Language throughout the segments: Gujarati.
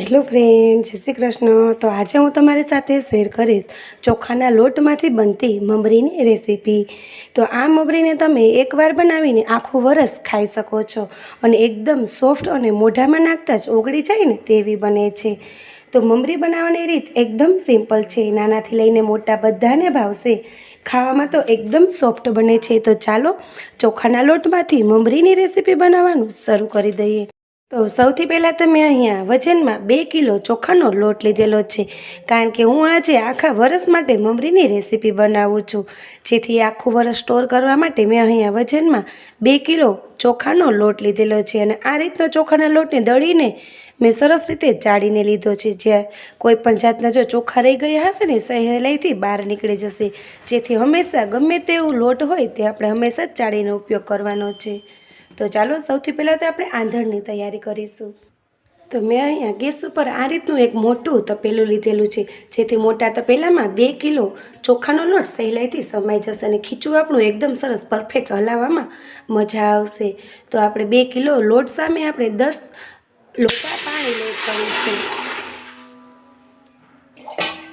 હેલો ફ્રેન્ડ જય શ્રી કૃષ્ણ. તો આજે હું તમારી સાથે શેર કરીશ ચોખાના લોટમાંથી બનતી મમરીની રેસીપી તો આ મમરીને તમે એકવાર બનાવીને આખું વરસ ખાઈ શકો છો અને એકદમ સોફ્ટ અને મોઢામાં નાખતા જ ઓગળી જાય ને તેવી બને છે. તો મમરી બનાવવાની રીત એકદમ સિમ્પલ છે. નાનાથી લઈને મોટા બધાને ભાવશે. ખાવામાં તો એકદમ સોફ્ટ બને છે. તો ચાલો ચોખાના લોટમાંથી મમરીની રેસીપી બનાવવાનું શરૂ કરી દઈએ. તો સૌથી પહેલાં તો મેં અહીંયા વજનમાં બે કિલો ચોખાનો લોટ લીધેલો છે. કારણ કે હું આજે આખા વરસ માટે મમરીની રેસીપી બનાવું છું. જેથી આખું વરસ સ્ટોર કરવા માટે મેં અહીંયા વજનમાં બે કિલો ચોખાનો લોટ લીધેલો છે અને આ રીતનો ચોખાના લોટને દળીને મેં સરસ રીતે ચાળીને લીધો છે. જ્યાં કોઈ પણ જાતના જો ચોખા રહી ગયા હશે ને સહેલાઈથી બહાર નીકળી જશે. જેથી હંમેશા ગમે તેવું લોટ હોય તે આપણે હંમેશા જ ચાળીનો ઉપયોગ કરવાનો છે. તો ચાલો સૌથી પહેલાં તો આપણે આંધણની તૈયારી કરીશું. તો મેં અહીંયા ગેસ ઉપર આ રીતનું એક મોટું તપેલું લીધેલું છે, જેથી મોટા તપેલામાં બે કિલો ચોખાનો લોટ સહેલાઈથી સમાઈ જશે અને ખીચું આપણું એકદમ સરસ પરફેક્ટ હલાવવામાં મજા આવશે. તો આપણે બે કિલો લોટ સામે આપણે દસ લોટા પાણી લઈશું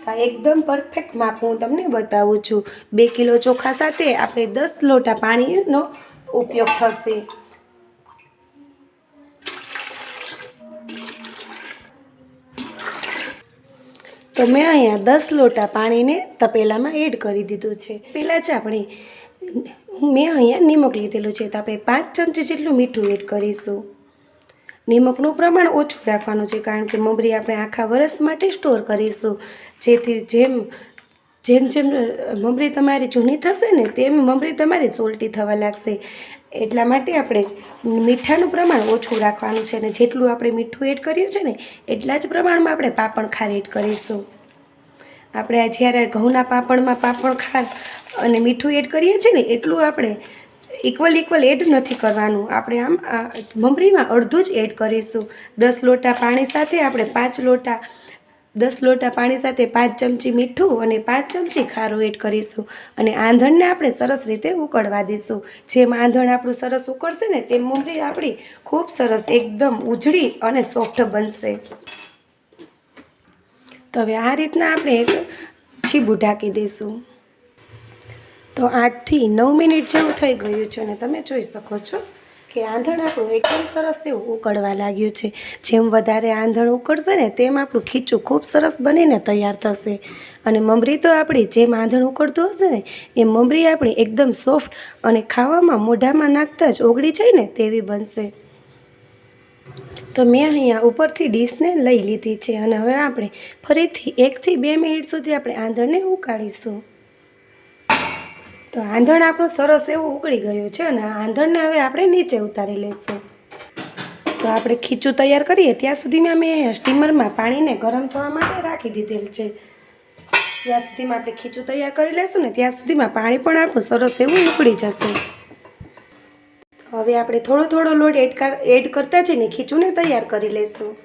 આ એકદમ પરફેક્ટ માપ હું તમને બતાવું છું. બે કિલો ચોખા સાથે આપણે દસ લોટા પાણીનો ઉપયોગ થશે. તો મેં અહીંયા દસ લોટા પાણીને તપેલામાં એડ કરી દીધું છે. પહેલાં જ આપણે, મેં અહીંયા નિમક લીધેલું છે, તો આપણે પાંચ ચમચી જેટલું મીઠું એડ કરીશું. નિમકનું પ્રમાણ ઓછું રાખવાનું છે, કારણ કે મમરી આપણે આખા વરસ માટે સ્ટોર કરીશું. જેથી જેમ જેમ જેમ મમરી તમારી જૂની થશે ને તેમ મમરી તમારી સોલ્ટી થવા લાગશે. એટલા માટે આપણે મીઠાનું પ્રમાણ ઓછું રાખવાનું છે અને જેટલું આપણે મીઠું એડ કર્યું છે ને, એટલા જ પ્રમાણમાં આપણે પાપણ ખાર એડ કરીશું. આપણે જ્યારે ઘઉંના પાપડમાં પાપણ ખાર અને મીઠું એડ કરીએ છીએ ને, એટલું આપણે ઇક્વલ ઇક્વલ એડ નથી કરવાનું. આપણે આમ મમરીમાં અડધું જ એડ કરીશું. દસ લોટા પાણી સાથે આપણે પાંચ લોટા દસ લોટા પાણી સાથે પાંચ ચમચી મીઠું અને પાંચ ચમચી ખારું એડ કરીશું અને આંધણને આપણે સરસ રીતે ઉકળવા દઈશું. જેમ આંધણ આપણું સરસ ઉકળશે ને તેમ મમરી આપણી ખૂબ સરસ એકદમ ઉજળી અને સોફ્ટ બનશે. તો હવે આ રીતના આપણે એક છીબું ઢાંકી દઈશું. તો આઠથી નવ મિનિટ જેવું થઈ ગયું છે અને તમે જોઈ શકો છો કે આંધણ આપણું એકદમ સરસ એવું ઉકળવા લાગ્યું છે. જેમ વધારે આંધણ ઉકળશે ને તેમ આપણું ખીચું ખૂબ સરસ બનીને તૈયાર થશે. અને મમરી તો આપણી જેમ આંધણ ઉકળતું હશે ને એ મમરી આપણી એકદમ સોફ્ટ અને ખાવામાં મોઢામાં નાખતા જ ઓગળી જાય ને તેવી બનશે. તો મેં અહીંયા ઉપરથી ડીશને લઈ લીધી છે અને હવે આપણે ફરીથી એકથી બે મિનિટ સુધી આપણે આંધણને ઉકાળીશું. તો આંધણ આપણું સરસ એવું ઉકળી ગયું છે અને આંધણને હવે આપણે નીચે ઉતારી લઈશું. તો આપણે ખીચું તૈયાર કરીએ, ત્યાં સુધીમાં અમે સ્ટીમરમાં પાણીને ગરમ થવા માટે રાખી દીધેલ છે. જ્યાં સુધીમાં આપણે ખીચું તૈયાર કરી લઈશું ને ત્યાં સુધીમાં પાણી પણ આપણું સરસ એવું ઉકળી જશે. હવે આપણે થોડો થોડો લોટ એડ એડ કરતા જઈને ખીચુંને તૈયાર કરી લઈશું.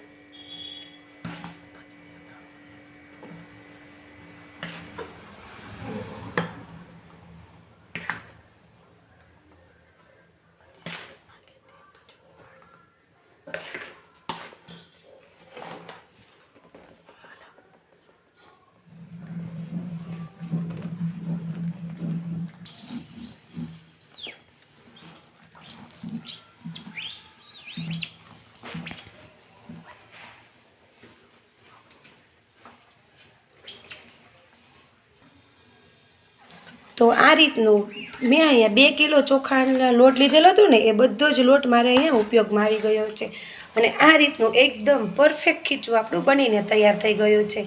તો આ રીતનું મેં અહીંયા બે કિલો ચોખાના લોટ લીધેલો હતો ને, એ બધો જ લોટ મારે અહીંયા ઉપયોગમાં આવી ગયો છે. અને આ રીતનું એકદમ પરફેક્ટ ખીચું આપણું બનીને તૈયાર થઈ ગયું છે.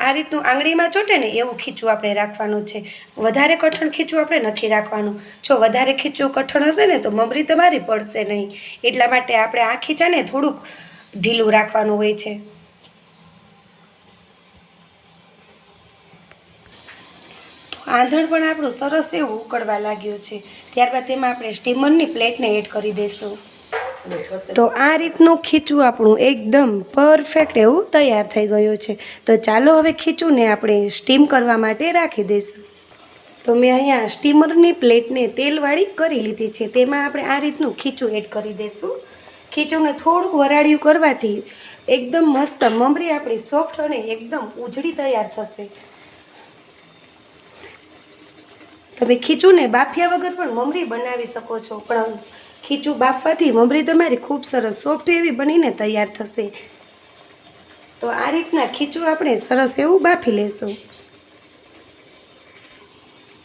આ રીતનું આંગળીમાં ચોટે ને, એવું ખીચું આપણે રાખવાનું છે. વધારે કઠણ ખીચું આપણે નથી રાખવાનું. જો વધારે ખીચું કઠણ હશે ને, તો મમરી તમારી પડશે નહીં. એટલા માટે આપણે આ ખીચાને થોડુંક ઢીલું રાખવાનું હોય છે. આંધણ પણ આપણું સરસ એવું ઉકળવા લાગ્યું છે. ત્યારબાદ તેમાં આપણે સ્ટીમરની પ્લેટને એડ કરી દઈશું. તો આ રીતનું ખીચું આપણું એકદમ પરફેક્ટ એવું તૈયાર થઈ ગયું છે. તો ચાલો હવે ખીચુંને આપણે સ્ટીમ કરવા માટે રાખી દઈશું. તો મેં અહીંયા સ્ટીમરની પ્લેટને તેલવાળી કરી લીધી છે. તેમાં આપણે આ રીતનું ખીચું એડ કરી દઈશું. ખીચુંને થોડુંક વરાળિયું કરવાથી એકદમ મસ્ત મમરી આપણી સોફ્ટ અને એકદમ ઉજળી તૈયાર થશે. તમે ખીચુંને બાફ્યા વગર પણ મમરી બનાવી શકો છો. પણ ખીચું બાફવાથી મમરી તમારી ખૂબ સરસ સોફ્ટ એવી બનીને તૈયાર થશે. તો આ રીતના ખીચું આપણે સરસ એવું બાફી લેશું.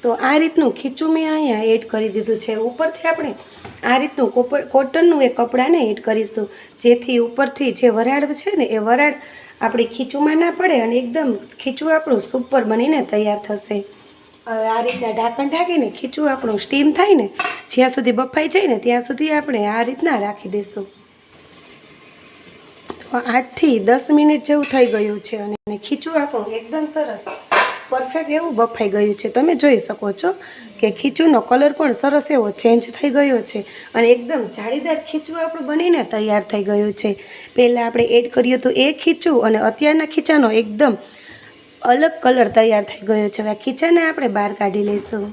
તો આ રીતનું ખીચું મેં અહીંયા એડ કરી દીધું છે. ઉપરથી આપણે આ રીતનું કોટનનું એ કપડાને એડ કરીશું. જેથી ઉપરથી જે વરાળ છે ને એ વરાળ આપણી ખીચુંમાં ના પડે અને એકદમ ખીચું આપણું સુપર બનીને તૈયાર થશે. આ રીતના ઢાંકણ ઢાંકીને ખીચું આપણું સ્ટીમ થાય ને જ્યાં સુધી બફાઈ જાય ને ત્યાં સુધી આપણે આ રીતના રાખી દઈશું તો આઠથી દસ મિનિટ જેવું થઈ ગયું છે અને ખીચું આપણું એકદમ સરસ પરફેક્ટ એવું બફાઈ ગયું છે. તમે જોઈ શકો છો કે ખીચુંનો કલર પણ સરસ એવો ચેન્જ થઈ ગયો છે અને એકદમ જાળીદાર ખીચું આપણું બનીને તૈયાર થઈ ગયું છે. પહેલાં આપણે એડ કર્યું હતું એ ખીચું અને અત્યારના ખીચાનો એકદમ અલગ કલર તૈયાર થઈ ગયો છે. હવે ખીચાને આપણે બહાર કાઢી લઈશું.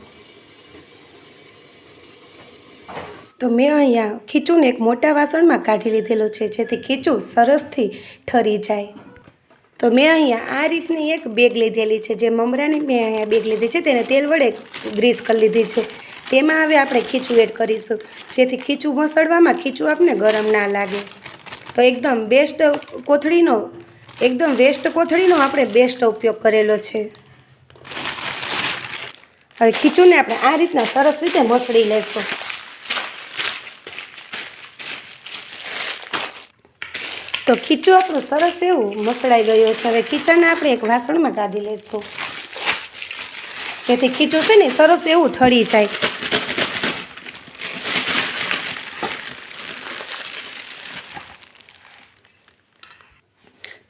તો મેં અહીંયા ખીચુંને એક મોટા વાસણમાં કાઢી લીધેલું છે, જેથી ખીચું સરસથી ઠરી જાય. તો મેં અહીંયા આ રીતની એક બેગ લીધેલી છે, જે મમરાની મેં અહીંયા બેગ લીધી છે, તેને તેલ વડે ગ્રીસ કરી લીધી છે. તેમાં હવે આપણે ખીચું એડ કરીશું, જેથી ખીચું મસળવામાં ખીચું આપણે ગરમ ના લાગે. તો એકદમ બેસ્ટ કોથળીનો એકદમ વેસ્ટ કોથળીનો આપણે બેસ્ટ ઉપયોગ કરેલો છે. હવે ખીચુંને આપણે આ રીતના સરસ રીતે મસળી લઈશું તો ખીચું આપણું સરસ એવું મસળાઈ ગયું છે. હવે ખીચાને આપણે એક વાસણમાં કાઢી લઈશું જેથી ખીચું છે ને સરસ એવું ઠળી જાય.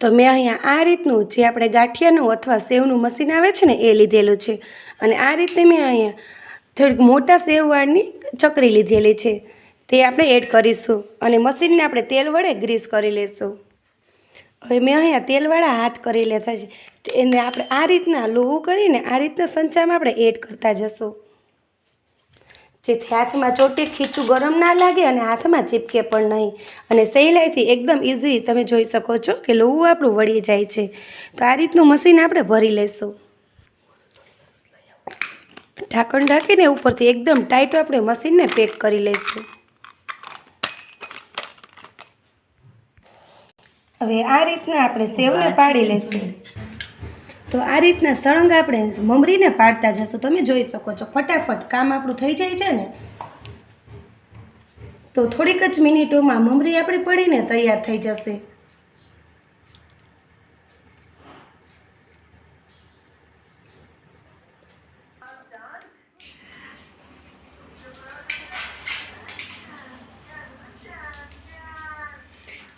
તો મેં અહીંયા આ રીતનું જે આપણે ગાંઠિયાનું અથવા સેવનું મશીન આવે છે ને, એ લીધેલું છે. અને આ રીતે મેં અહીંયા થોડીક મોટા સેવવાળની ચકરી લીધેલી છે. તે આપણે એડ કરીશું અને મશીનને આપણે તેલ વડે ગ્રીસ કરી લઈશું હવે મેં અહીંયા તેલવાળા હાથ કરી લેતા છે એને આપણે આ રીતના લોહું કરીને આ રીતના સંચામાં આપણે એડ કરતા જશું. જેથી હાથમાં ચોટી ખીચું ગરમ ના લાગે અને હાથમાં ચીપકે પણ નહીં. અને સહેલાઈથી એકદમ ઇઝી તમે જોઈ શકો છો કે લોહું આપણું વળી જાય છે. તો આ રીતનું મશીન આપણે ભરી લઈશું. ઢાંકણ ઢાંકીને ઉપરથી એકદમ ટાઈટ આપણે મશીનને પેક કરી લઈશું. હવે આ રીતના આપણે સેવને પાડી લઈશું. તો આ રીતના સળંગ આપણે મમરીને પાડતા જશું. તમે જોઈ શકો છો, ફટાફટ કામ આપણું થઈ જાય છે ને. તો થોડીક જ મિનિટોમાં મમરી આપણી પડીને તૈયાર થઈ જશે.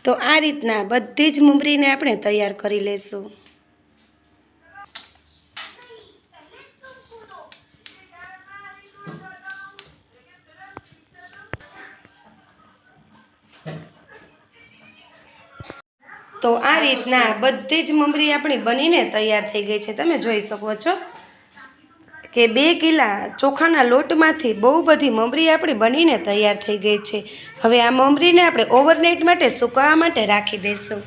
તો આ રીતના બધી જ મમરીને આપણે તૈયાર કરી લઈશું તો આ રીતના બધી જ મમરી આપણી બનીને તૈયાર થઈ ગઈ છે. તમે જોઈ શકો છો કે બે કિલા ચોખાના લોટમાંથી બહુ બધી મમરી આપણી બનીને તૈયાર થઈ ગઈ છે. હવે આ મમરીને આપણે ઓવરનાઇટ માટે સુકાવા માટે રાખી દઈશું.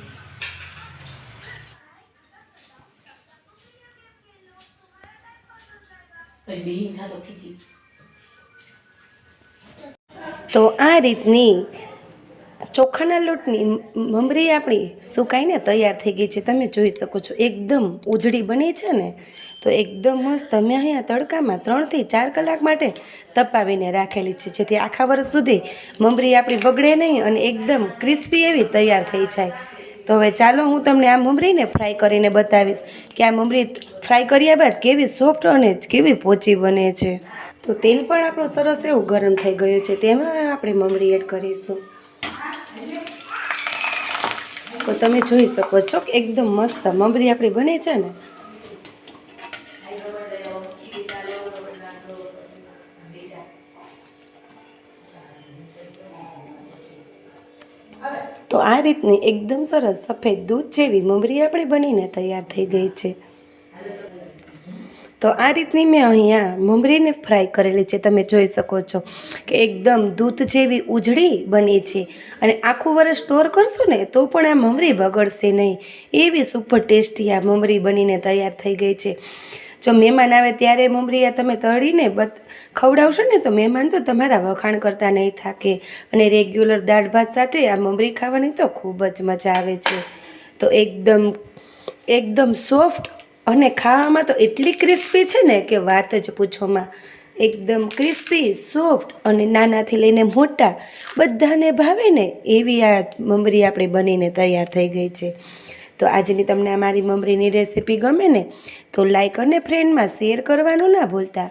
તો આ રીતની ચોખાના લોટની મમરી આપણી સુકાઈને તૈયાર થઈ ગઈ છે. તમે જોઈ શકો છો, એકદમ ઉજળી બની છે ને, તો એકદમ મસ્ત. મેં અહીંયા તડકામાં ત્રણથી ચાર કલાક માટે તપાવીને રાખેલી છે, જેથી આખા વર્ષ સુધી મમરી આપણી બગડે નહીં અને એકદમ ક્રિસ્પી એવી તૈયાર થઈ જાય. તો હવે ચાલો હું તમને આ મમરીને ફ્રાય કરીને બતાવીશ કે આ મમરી ફ્રાય કર્યા બાદ કેવી સોફ્ટ અને કેવી પોચી બને છે. તો તેલ પણ આપણું સરસ એવું ગરમ થઈ ગયું છે. તેમાં આપણે મમરી એડ કરીશું. તો તમે જોઈ શકો છો કે એકદમ મસ્ત મમરી આપણી બને છે ને. તો આ રીતની એકદમ સરસ સફેદ દૂધ જેવી મમરી આપણી બનીને તૈયાર થઈ ગઈ છે. તો આ રીતની મેં અહીંયા મમરીને ફ્રાય કરેલી છે, તમે જોઈ શકો છો કે એકદમ દૂધ જેવી ઉજળી બની છે. અને આખું વર્ષ સ્ટોર કરશો ને, તો પણ આ મમરી બગડશે નહીં. એવી સુપર ટેસ્ટી આ મમરી બનીને તૈયાર થઈ ગઈ છે. જો મહેમાન આવે ત્યારે મમરી આ તમે તળીને બત, ખવડાવશો ને, તો મહેમાન તો તમારા વખાણ કરતા નહીં થાકે. અને રેગ્યુલર દાળ ભાત સાથે આ મમરી ખાવાની તો ખૂબ જ મજા આવે છે. તો એકદમ એકદમ સોફ્ટ અને ખાવામાં તો એટલી ક્રિસ્પી છે ને કે વાત જ પૂછોમાં. એકદમ ક્રિસ્પી સોફ્ટ અને નાનાથી લઈને મોટા બધાને ભાવે ને એવી આ મમરી આપણે બનીને તૈયાર થઈ ગઈ છે. તો આજની તમને આ મારી મમરીની રેસીપી ગમે ને તો લાઈક અને ફ્રેન્ડમાં શેર કરવાનું ના ભૂલતા.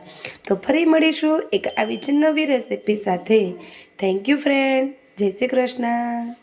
તો ફરી મળીશું એક આવી જ નવી રેસીપી સાથે. થેન્ક યુ ફ્રેન્ડ જય શ્રી કૃષ્ણ.